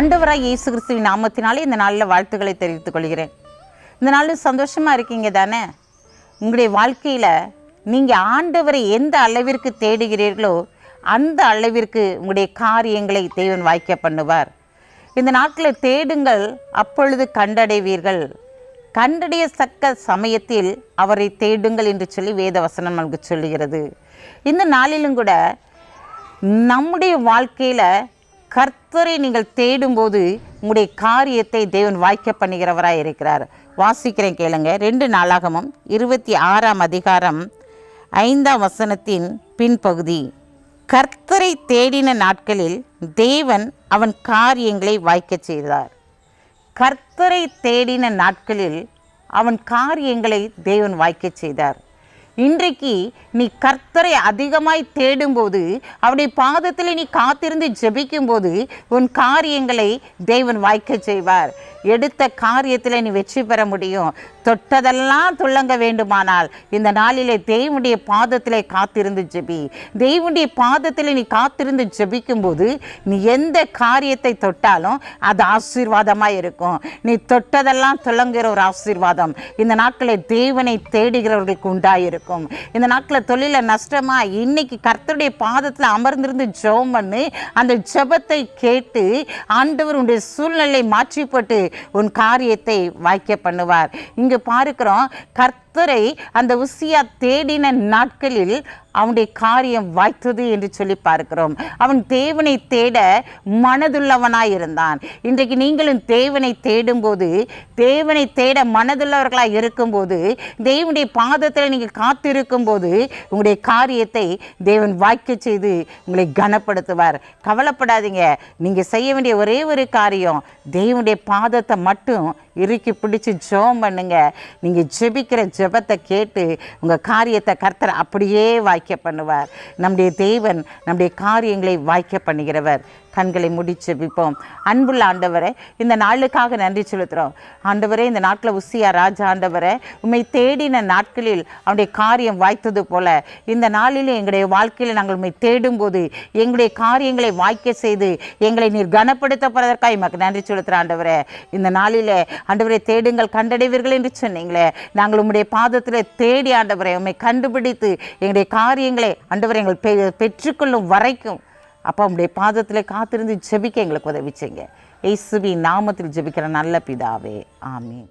ஆண்டவராக இயேசு கிறிஸ்துவின் நாமத்தினாலே இந்த நாளில் வாழ்த்துக்களை தெரிவித்துக் கொள்கிறேன். இந்த நாளில் சந்தோஷமாக இருக்கீங்க தானே? உங்களுடைய வாழ்க்கையில் நீங்கள் ஆண்டவரை எந்த அளவிற்கு தேடுகிறீர்களோ அந்த அளவிற்கு உங்களுடைய காரியங்களை தேவன் வாய்க்க பண்ணுவார். இந்த நாட்களில் தேடுங்கள் அப்பொழுது கண்டடைவீர்கள். கண்டடைய சக்க சமயத்தில் அவரை தேடுங்கள் என்று சொல்லி வேத வசனம் நமக்கு சொல்லுகிறது. இந்த நாளிலும் கூட நம்முடைய வாழ்க்கையில் கர்த்தரை நீங்கள் தேடும்போது உங்களுடைய காரியத்தை தேவன் வாய்க்க பண்ணுகிறவராக இருக்கிறார். வாசிக்கிறேன் கேளுங்க. ரெண்டு நாளாகமும் இருபத்தி ஆறாம் அதிகாரம் ஐந்தாம் வசனத்தின் பின்பகுதி. கர்த்தரை தேடின நாட்களில் தேவன் அவன் காரியங்களை வாய்க்கச் செய்தார். கர்த்தரை தேடின நாட்களில் அவன் காரியங்களை தேவன் வாய்க்கச் செய்தார். இன்றைக்கு நீ கர்த்தரை அதிகமாய் தேடும்போது அவருடைய பாதத்தில் நீ காத்திருந்து ஜெபிக்கும்போது உன் காரியங்களை தேவன் வாய்க்கச் செய்வார். எடுத்த காரியத்தில் நீ வெற்றி பெற முடியும். தொட்டதெல்லாம் துள்ளங்க வேண்டுமானால் இந்த நாளிலே தேவனுடைய பாதத்தில் காத்திருந்து ஜெபி. தேவனுடைய பாதத்தில் நீ காத்திருந்து ஜெபிக்கும்போது நீ எந்த காரியத்தை தொட்டாலும் அது ஆசீர்வாதமாக இருக்கும். நீ தொட்டதெல்லாம் துளங்குகிற ஒரு ஆசீர்வாதம். இந்த நாட்களில் தேவனை தேடுகிறவர்களுக்கு உண்டாயிருக்கும். இந்த நாட்களில் தொழில நஷ்டமா இன்னைக்கு கர்த்தருடைய பாதத்தில் அமர்ந்திருந்து ஜெபம் பண்ணு. அந்த ஜெபத்தை கேட்டு ஆண்டவர் உன்னுடைய சூழ்நிலை மாற்றிப்பட்டு உன் காரியத்தை வாய்க்க பண்ணுவார். இங்கே பார்க்கிறோம் கர்த்தரை அந்த உசியா தேடின நாட்களில் அவனுடைய காரியம் வாய்த்தது என்று சொல்லி பார்க்கிறோம். அவன் தேவனை தேட மனதுள்ளவனாய் இருந்தான் இன்றைக்கு நீங்களும் தேவனை தேடும்போது தேவனை தேட மனதுள்ளவர்களாக இருக்கும்போது தேவனுடைய பாதத்தில் நீங்கள் காத்திருக்கும் போது உங்களுடைய காரியத்தை தேவன் வாய்க்க செய்து உங்களை கனப்படுத்துவார். கவலைப்படாதீங்க. நீங்கள் செய்ய வேண்டிய ஒரே ஒரு காரியம் தேவனுடைய பாதத்தை மட்டும் இறுக்கி பிடிச்சி ஜெபம் பண்ணுங்க. நீங்கள் ஜெபிக்கிற ஜெபத்தை கேட்டு உங்கள் காரியத்தை கர்த்தர் அப்படியே வாய்க்க பண்ணுவார். நம்முடைய தேவன் நம்முடைய காரியங்களை வாய்க்க பண்ணுகிறவர். கண்களை முடிச்சு விற்போம் அன்புள்ள ஆண்டவரே இந்த நாளுக்காக நன்றி செலுத்துகிறோம் ஆண்டவரே இந்த நாட்டில் உசியா ராஜா ஆண்டவரே உண்மை தேடின நாட்களில் அவனுடைய காரியம் வாய்த்தது போல இந்த நாளிலே எங்களுடைய வாழ்க்கையில் நாங்கள் உண்மை தேடும்போது எங்களுடைய காரியங்களை வாய்க்க செய்து எங்களை நீர் கனப்படுத்தப்படுவதற்காக எமக்கு நன்றி செலுத்துகிற ஆண்டவரே. இந்த நாளிலே ஆண்டவரை தேடுங்கள் கண்டடைவீர்கள் என்று சொன்னீங்களே. நாங்கள் உம்முடைய பாதத்தில் தேடி ஆண்டவரை உண்மை கண்டுபிடித்து எங்களுடைய காரியங்களை ஆண்டவரை எங்கள் பெ பெற்றுக்கொள்ளும் வரைக்கும் அப்போ உங்களுடைய பாதத்தில் காத்திருந்து ஜெபிக்க எங்களுக்கு உதவி செய்யுங்க. இயேசுவின் நாமத்தில் ஜெபிக்கிற நல்ல பிதாவே. ஆமீன்.